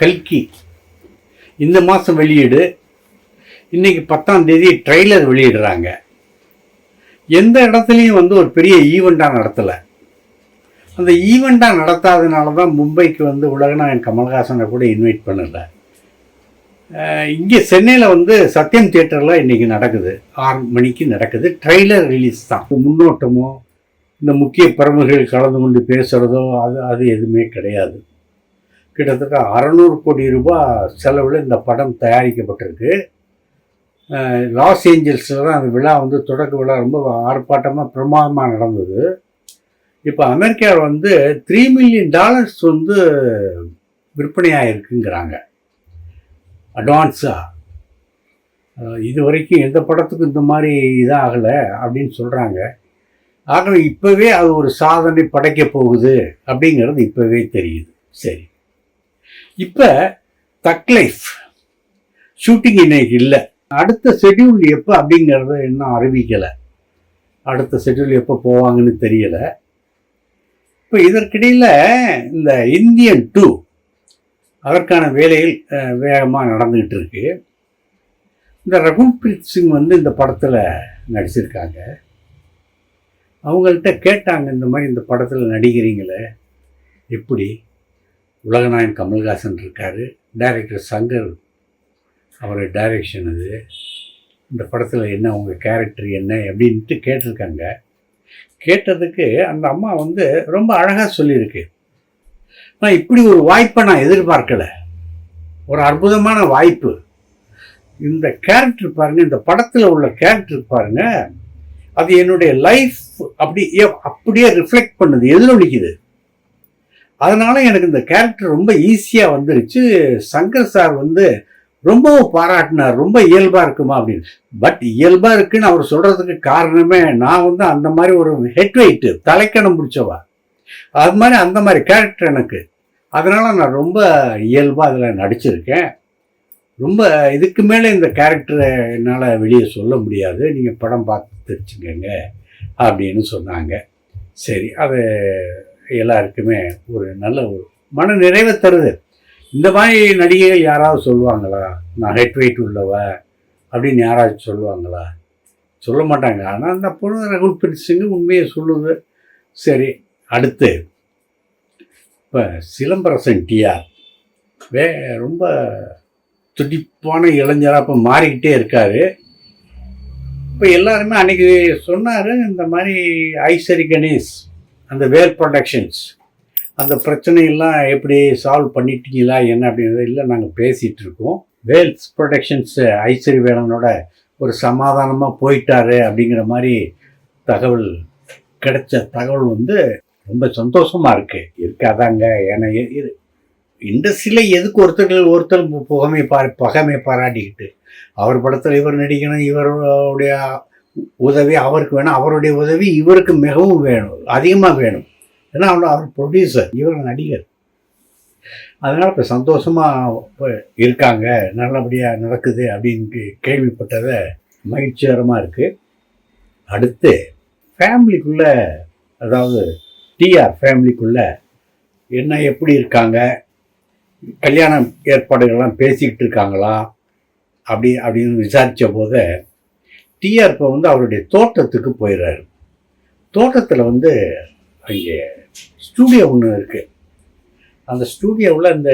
கல்கி. இந்த மாதம் வெளியீடு. இன்றைக்கி பத்தாம் தேதி ட்ரெய்லர் வெளியிடுறாங்க. எந்த இடத்துலையும் வந்து ஒரு பெரிய ஈவெண்ட்டாக நடத்தலை. அந்த ஈவெண்ட்டாக நடத்தாதனால தான் மும்பைக்கு வந்து உலகநாயகன் கமல்ஹாசனை கூட இன்வைட் பண்ணலை. இங்கே சென்னையில் வந்து சத்யம் தியேட்டரில் இன்றைக்கி நடக்குது. ஆறு மணிக்கு நடக்குது. ட்ரெய்லர் ரிலீஸ் தான். முன்னோட்டமோ இந்த முக்கிய பிரமுகர்கள் கலந்து கொண்டு பேசுகிறதோ அது அது எதுவுமே கிடையாது. கிட்டத்தட்ட அறநூறு கோடி ரூபாய் செலவில் இந்த படம் தயாரிக்கப்பட்டிருக்கு. லாஸ் ஏஞ்சல்ஸில் தான் அந்த விழா வந்து தொடக்க விழா ரொம்ப ஆர்ப்பாட்டமாக பிரமாதமாக நடந்தது. இப்போ அமெரிக்காவில் வந்து த்ரீ மில்லியன் டாலர்ஸ் வந்து விற்பனையாயிருக்குங்கிறாங்க. அட்வான்ஸாக இது வரைக்கும் எந்த படத்துக்கும் இந்த மாதிரி இதாகலை அப்படின்னு சொல்கிறாங்க ஆகவே இப்போவே அது ஒரு சாதனை படைக்க போகுது அப்படிங்கிறது இப்போவே தெரியுது. சரி. இப்போ தக் லைஃப். ஷூட்டிங் இன்னைக்கு இல்லை. அடுத்த ஷெட்யூல் எப்போ அப்படிங்கிறத இன்னும் அறிவிக்கலை. அடுத்த ஷெட்யூல் எப்போ போவாங்கன்னு தெரியலை. இப்போ இதற்கிடையில் இந்த இந்தியன் டூ அதற்கான வேலைகள் வேகமாக நடந்துக்கிட்டு இருக்கு. இந்த ரகுல்பிரீத் சிங் வந்து இந்த படத்தில் நடிச்சிருக்காங்க. அவங்கள்ட்ட கேட்டாங்க இந்த மாதிரி இந்த படத்தில் நடிக்கிறீங்களே? எப்படி? உலகநாயன் கமல்ஹாசன் இருக்கார். டைரக்டர் சங்கர் அவர் டைரக்ஷன் அது. இந்த படத்தில் என்ன உங்கள் கேரக்டர் என்ன அப்படின்ட்டு கேட்டிருக்காங்க. கேட்டதுக்கு அந்த அம்மா வந்து ரொம்ப அழகாக சொல்லியிருக்கு. நான் இப்படி ஒரு வாய்ப்பை நான் எதிர்பார்க்கலை. ஒரு அற்புதமான வாய்ப்பு. இந்த கேரக்டர் பாருங்கள் இந்த படத்தில் உள்ள கேரக்டர் பாருங்கள் அது என்னுடைய லைஃப் அப்படி அப்படியே ரிஃப்ளெக்ட் பண்ணுது எதிரொலிக்குது. அதனால எனக்கு இந்த கேரக்டர் ரொம்ப ஈஸியாக வந்துருச்சு. சங்கர் சார் வந்து ரொம்பவும் பாராட்டினார் ரொம்ப இயல்பாக இருக்குமா அப்படின்னு. பட் இயல்பாக இருக்குன்னு அவர் சொல்கிறதுக்கு காரணமே நான் வந்து அந்த மாதிரி ஒரு ஹெட் வெயிட் தலைக்கணம் பிடிச்சவா அது மாதிரி அந்த மாதிரி கேரக்டர் எனக்கு. அதனால் நான் ரொம்ப இயல்பாக அதில் நடிச்சிருக்கேன். ரொம்ப இதுக்கு மேலே இந்த கேரக்டரை என்னால் வெளியே சொல்ல முடியாது. நீங்கள் படம் பார்த்து தெரிச்சுக்கங்க அப்படின்னு சொன்னாங்க. சரி அது எல்லாருக்குமே ஒரு நல்ல ஒரு மன நிறைவை தருது. இந்த மாதிரி நடிகைகள் யாராவது சொல்லுவாங்களா? நான் ஹெட் வெயிட் உள்ளவ அப்படின்னு யாராவது சொல்லுவாங்களா? சொல்ல மாட்டாங்க. ஆனால் அந்த பொண்ணு ரகுல் பிரீத் சிங் உண்மையை சொல்லுது. சரி அடுத்து. இப்போ சிலம்பரசன் டிஆர் வே ரொம்ப துடிப்பான இளைஞராக இப்போ மாறிக்கிட்டே இருக்கார். இப்போ எல்லாருமே அன்றைக்கி சொன்னார் இந்த மாதிரி ஐசரி கணேஷ் அந்த வேல் ப்ரொடக்ஷன்ஸ். அந்த பிரச்சனையெல்லாம் எப்படி சால்வ் பண்ணிட்டீங்களா என்ன அப்படிங்கிறது இல்லை நாங்கள் பேசிகிட்டு இருக்கோம். வேல்ஸ் ப்ரொடக்ஷன்ஸ் ஐஸ்வரி வேலனோட ஒரு சமாதானமாக போயிட்டாரு அப்படிங்கிற மாதிரி தகவல் கிடைச்ச தகவல் வந்து ரொம்ப சந்தோஷமாக இருக்குது இருக்காதாங்க ஏன்னா இண்டஸ்ட்ரியில் எதுக்கு ஒருத்தர்கள் ஒருத்தர் புகமை பா பகமை பாராட்டிக்கிட்டு அவர் படத்தில் இவர் நடிக்கணும் இவருடைய உதவி அவருக்கு வேணும். அவருடைய உதவி இவருக்கு மிகவும் வேணும். அதிகமாக வேணும். ஏன்னா அவர் அவர் ப்ரொடியூசர் இவர் நடிகர். அதனால் இப்போ சந்தோஷமாக இருக்காங்க. நல்லபடியாக நடக்குது அப்படின்னு கேள்விப்பட்டதை மகிழ்ச்சிகரமாக இருக்குது அடுத்து ஃபேமிலிக்குள்ளே அதாவது டிஆர் ஃபேமிலிக்குள்ளே என்ன எப்படி இருக்காங்க? கல்யாண ஏற்பாடுகள்லாம் பேசிக்கிட்டு இருக்காங்களா? அப்படி அப்படின்னு விசாரித்த போது டிஆர்பை வந்து அவருடைய தோட்டத்துக்கு போயிடுறாரு தோட்டத்தில் வந்து அங்கே ஸ்டூடியோ ஒன்று இருக்குது அந்த ஸ்டூடியோவில் இந்த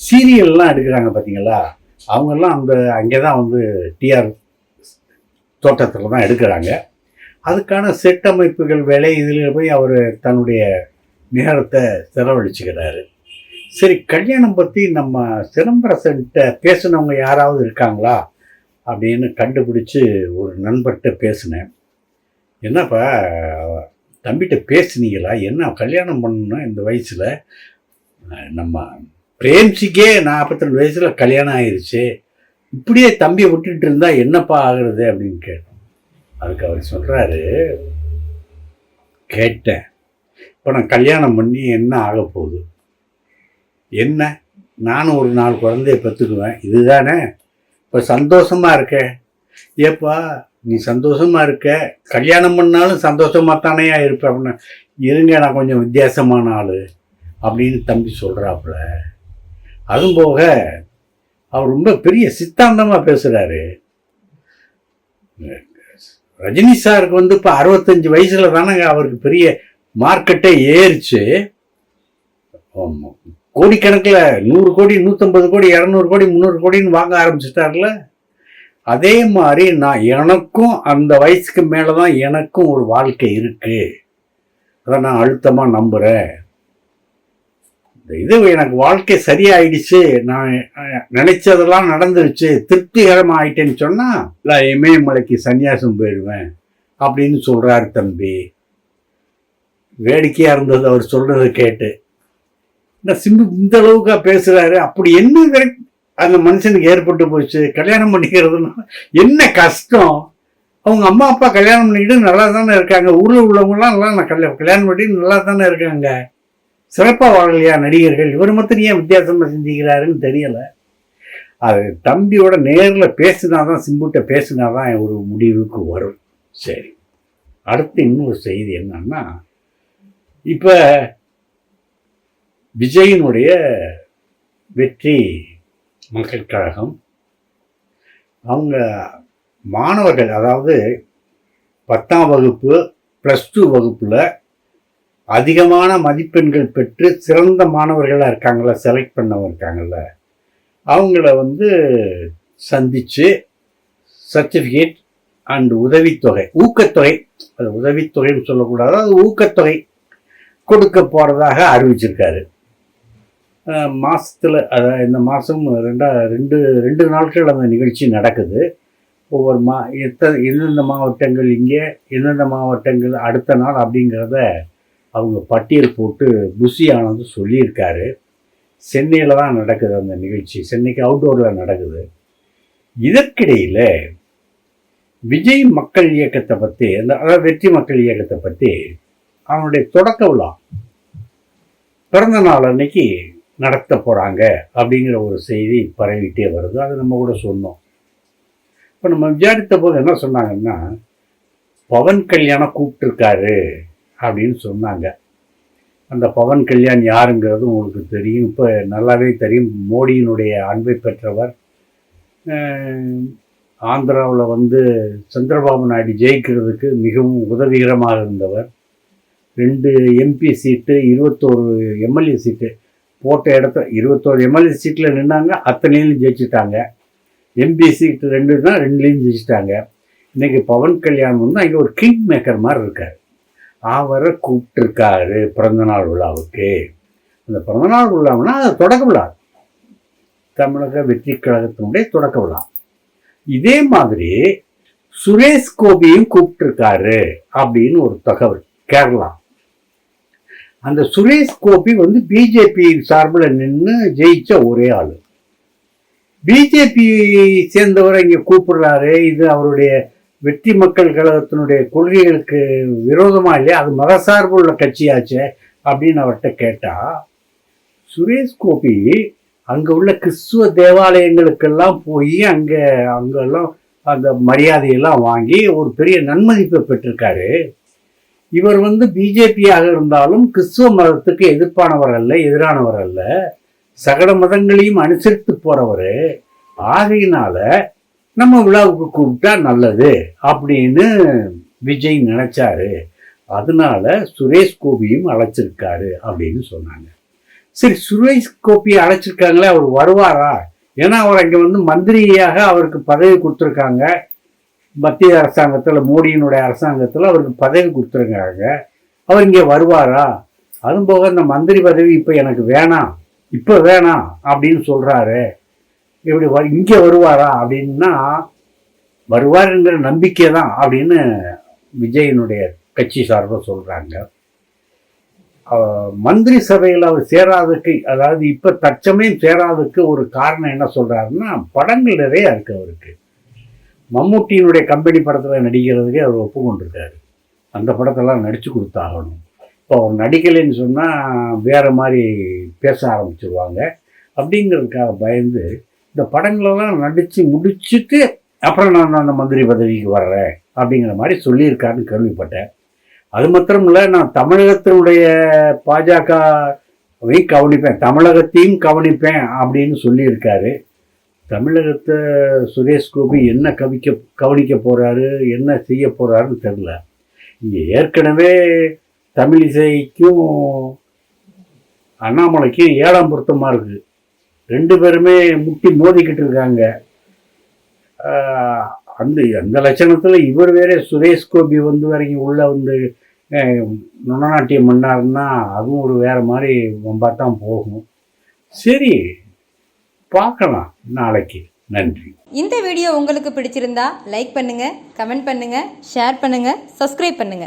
சீரியல்லாம் எடுக்கிறாங்க பார்த்தீங்களா அவங்கெல்லாம் அந்த அங்கே தான் வந்து டிஆர் தோட்டத்தில் தான் எடுக்கிறாங்க. அதுக்கான செட்டமைப்புகள் வேலை இதில் போய் அவர் தன்னுடைய நேரத்தை செலவழிச்சுக்கிறாரு. சரி கல்யாணம் பற்றி நம்ம சிதம்பரசன்கிட்ட பேசினவங்க யாராவது இருக்காங்களா? அப்படின்னு கண்டுபிடிச்சி ஒரு நண்பர்கிட்ட பேசினேன். என்னப்பா தம்பிகிட்ட பேசுனீங்களா? என்ன கல்யாணம் பண்ணணும் இந்த வயசில் நம்ம பிரேம்சிக்கே நாற்பத்தெண்டு வயசில் கல்யாணம் ஆயிடுச்சு இப்படியே தம்பியை விட்டுட்டு இருந்தால் என்னப்பா ஆகுறது அப்படின்னு கேட்டோம் அதுக்கு அவர் சொல்கிறாரு கேட்டேன். இப்போ நான் கல்யாணம் பண்ணி என்ன ஆக போகுது? என்ன? நானும் ஒரு நாலு குழந்தைய பெற்றுக்குவேன். இதுதானே? இப்போ சந்தோஷமாக இருக்க. ஏப்பா நீ சந்தோஷமாக இருக்க. கல்யாணம் பண்ணாலும் சந்தோஷமாக தானேயா இருப்ப இருங்க நான் கொஞ்சம் வித்தியாசமான ஆள் அப்படின்னு தம்பி சொல்கிறாப்புல அதுவும் போக அவர் ரொம்ப பெரிய சித்தாந்தமாக பேசுகிறாரு ரஜினி சாருக்கு வந்து இப்போ அறுபத்தஞ்சு வயசில் தானேங்க அவருக்கு பெரிய மார்க்கெட்டே ஏறிச்சு. கோடிக்கணக்கில் நூறு கோடி நூற்றம்பது கோடி இரநூறு கோடி முந்நூறு கோடின்னு வாங்க ஆரம்பிச்சிட்டார்ல? அதே மாதிரி நான் எனக்கும் அந்த வயசுக்கு மேலே தான் எனக்கும் ஒரு வாழ்க்கை இருக்குது அதை நான் அழுத்தமாக நம்புகிறேன் இந்த இது எனக்கு வாழ்க்கை சரியாயிடுச்சு. நான் நினச்சதெல்லாம் நினைச்சதெல்லாம் நடந்துருச்சு. திருப்திகரமாக ஆயிட்டேன்னு சொன்னால் நான் இமயமலைக்கு சன்னியாசம் போயிடுவேன் அப்படின்னு சொல்கிறாரு தம்பி. வேடிக்கையாக இருந்தது அவர் சொல்கிறத கேட்டு. இந்த சிம்பு இந்த அளவுக்கா பேசுகிறாரு அப்படி என்ன அந்த மனுஷனுக்கு ஏற்பட்டு போச்சு? கல்யாணம் பண்ணிக்கிறதுனா என்ன கஷ்டம்? அவங்க அம்மா அப்பா கல்யாணம் பண்ணிக்கிட்டு நல்லா தானே இருக்காங்க. ஊரில் உள்ளவங்களாம் நல்லா நான் கல்யாணம் கல்யாணம் பண்ணிட்டு நல்லா தானே இருக்காங்க. சிறப்பாக வாழலையா நடிகர்கள்? இவர் மட்டும் ஏன் வித்தியாசமாக சிந்திக்கிறாருன்னு தெரியலை. அது தம்பியோட நேரில் பேசினாதான் சிம்புட்ட பேசினாதான் ஒரு முடிவுக்கு வரும். சரி. அடுத்து இன்னொரு செய்தி என்னன்னா இப்போ விஜயினுடைய வெற்றி மக்கள் கழகம் அவங்க மாணவர்கள் அதாவது பத்தாம் வகுப்பு ப்ளஸ் டூ வகுப்பில் அதிகமான மதிப்பெண்கள் பெற்று சிறந்த மாணவர்களாக இருக்காங்கள செலக்ட் பண்ணவங்க இருக்காங்கல்ல அவங்கள வந்து சந்தித்து சர்டிஃபிகேட் அண்ட் உதவித்தொகை ஊக்கத்தொகை அது உதவித்தொகைன்னு சொல்லக்கூடாது அது ஊக்கத்தொகை கொடுக்க போகிறதாக அறிவிச்சிருக்காரு. மாதத்தில் அதாவது இந்த மாதம் ரெண்டா ரெண்டு ரெண்டு நாட்கள் அந்த நிகழ்ச்சி நடக்குது. ஒவ்வொரு மா எத்தனை எந்தெந்த மாவட்டங்கள் இங்கே எந்தெந்த மாவட்டங்கள் அடுத்த நாள் அப்படிங்கிறத அவங்க பட்டியல் போட்டு புசி ஆனந்து சொல்லியிருக்காரு. சென்னையில் தான் நடக்குது அந்த நிகழ்ச்சி. சென்னைக்கு அவுட்டோரில் நடக்குது. இதற்கிடையில் விஜய் மக்கள் இயக்கத்தை பற்றி அந்த அதாவது வெற்றி மக்கள் இயக்கத்தை பற்றி அவனுடைய தொடக்க விழா பிறந்த நாள் அன்னைக்கு நடத்த போகிறாங்க அப்படிங்கிற ஒரு செய்தி பரவிட்டே வருது. அது நம்ம கூட சொன்னோம். இப்போ நம்ம விசாரித்த போது என்ன சொன்னாங்கன்னா பவன் கல்யாணம் கூப்பிட்டுருக்காரு அப்படின்னு சொன்னாங்க. அந்த பவன் கல்யாண் யாருங்கிறது உங்களுக்கு தெரியும். இப்போ நல்லாவே தெரியும். மோடியினுடைய அன்பை பெற்றவர் ஆந்திராவில் வந்து சந்திரபாபு நாயுடு ஜெயிக்கிறதுக்கு மிகவும் உதவிகரமாக இருந்தவர். ரெண்டு எம்பி சீட்டு இருபத்தோரு எம்எல்ஏ சீட்டு போட்ட இடத்த இருபத்தோரு எம்எல்ஏ சீட்டில் நின்னாங்க அத்தனையிலும் ஜெயிச்சிட்டாங்க. எம்பி சீட்டு ரெண்டு தான் ரெண்டுலேயும் ஜெயிச்சிட்டாங்க. இன்றைக்கி பவன் கல்யாண் வந்து அங்கே ஒரு கிங் மேக்கர் மாதிரி இருக்கார். அவரை கூப்பிட்டுருக்காரு பிறந்தநாள் விழாவுக்கு. அந்த பிறந்தநாள் விழாவுனா அது தொடக்க விழா. தமிழக வெற்றி கழகத்தினுடைய தொடக்க விழா. இதே மாதிரி சுரேஷ் கோபியும் கூப்பிட்டுருக்காரு அப்படின்னு ஒரு தகவல் கேரளா. அந்த சுரேஷ் கோபி வந்து பிஜேபி சார்பில் நின்று ஜெயிச்ச ஒரே ஆள். பிஜேபி சேர்ந்தவரை இங்கே கூப்பிடுறாரு. இது அவருடைய வெற்றி மக்கள் கழகத்தினுடைய கொள்கைகளுக்கு விரோதமாக இல்லையா? அது மதசார்பு உள்ள கட்சியாச்சே அப்படின்னு அவர்கிட்ட கேட்டால் சுரேஷ் கோபி அங்கே உள்ள கிறிஸ்துவ தேவாலயங்களுக்கெல்லாம் போய் அங்கே அங்கெல்லாம் அந்த மரியாதையெல்லாம் வாங்கி ஒரு பெரிய நன்மதிப்பை பெற்றிருக்காரு. இவர் வந்து பிஜேபியாக இருந்தாலும் கிறிஸ்துவ மதத்துக்கு எதிர்ப்பானவர் அல்ல எதிரானவர் அல்ல. சகல மதங்களையும் அனுசரித்து போறவர். ஆகையினால நம்ம விழாவுக்கு கூப்பிட்டா நல்லது அப்படின்னு விஜய் நினைச்சாரு. அதனால சுரேஷ் கோபியும் அழைச்சிருக்காரு அப்படின்னு சொன்னாங்க. சரி சுரேஷ் கோபியை அழைச்சிருக்காங்களே அவர் வருவாரா? ஏன்னா அவர் அங்கே வந்து மந்திரியாக அவருக்கு பதவி கொடுத்துருக்காங்க. மத்திய அரசாங்கத்தில் மோடியினுடைய அரசாங்கத்தில் அவருக்கு பதவி கொடுத்துருங்க அவர் இங்கே வருவாரா? அதுவும் போக இந்த மந்திரி பதவி இப்போ எனக்கு வேணாம் இப்போ வேணாம் அப்படின்னு சொல்கிறாரு இப்படி வ இங்கே வருவாரா அப்படின்னா வருவாருங்கிற நம்பிக்கை தான் அப்படின்னு விஜயனுடைய கட்சி சார்பாக சொல்கிறாங்க மந்திரி சபையில் அவர் சேராதுக்கு அதாவது இப்போ தற்சமயம் சேராதுக்கு ஒரு காரணம் என்ன சொல்கிறாருன்னா படங்கள் நிறைய இருக்குது அவருக்கு. மம்முட்டியினுடைய கம்பெனி படத்தில் நடிக்கிறதுக்கே அவர் ஒப்புக்கொண்டிருக்காரு. அந்த படத்தெல்லாம் நடித்து கொடுத்தாகணும். இப்போ அவர் நடிக்கலைன்னு சொன்னால் வேறு மாதிரி பேச ஆரம்பிச்சிருவாங்க. அப்படிங்கிறதுக்காக பயந்து இந்த படங்களெல்லாம் நடித்து முடிச்சுட்டு அப்புறம் நான் அந்த மந்திரி பதவிக்கு வர்றேன் அப்படிங்கிற மாதிரி சொல்லியிருக்காருன்னு கேள்விப்பட்டேன். அது மாத்திரம் இல்லை நான் தமிழகத்தினுடைய பாஜகவையும் கவனிப்பேன். தமிழகத்தையும் கவனிப்பேன் அப்படின்னு சொல்லியிருக்காரு. தமிழகத்தை சுரேஷ் கோபி என்ன கவிக்க கவனிக்க போகிறாரு என்ன செய்ய போகிறாருன்னு தெரில இங்கே ஏற்கனவே தமிழிசைக்கும் அண்ணாமலைக்கும் ஏழாம் பொருத்தமாக இருக்குது ரெண்டு பேருமே முட்டி மோதிக்கிட்டு இருக்காங்க. அந்த அந்த லட்சணத்தில் இவர் வேற சுரேஷ் கோபி வந்து வரைக்கும் உள்ளே வந்து நுணநாட்டியம் பண்ணாருன்னா அதுவும் ஒரு வேறு மாதிரி வம்பா தான் போகும். சரி பார்க்கலாம். நாளைக்கு. நன்றி. இந்த வீடியோ உங்களுக்கு பிடிச்சிருந்தா லைக் பண்ணுங்க கமெண்ட் பண்ணுங்க ஷேர் பண்ணுங்க சப்ஸ்கிரைப் பண்ணுங்க.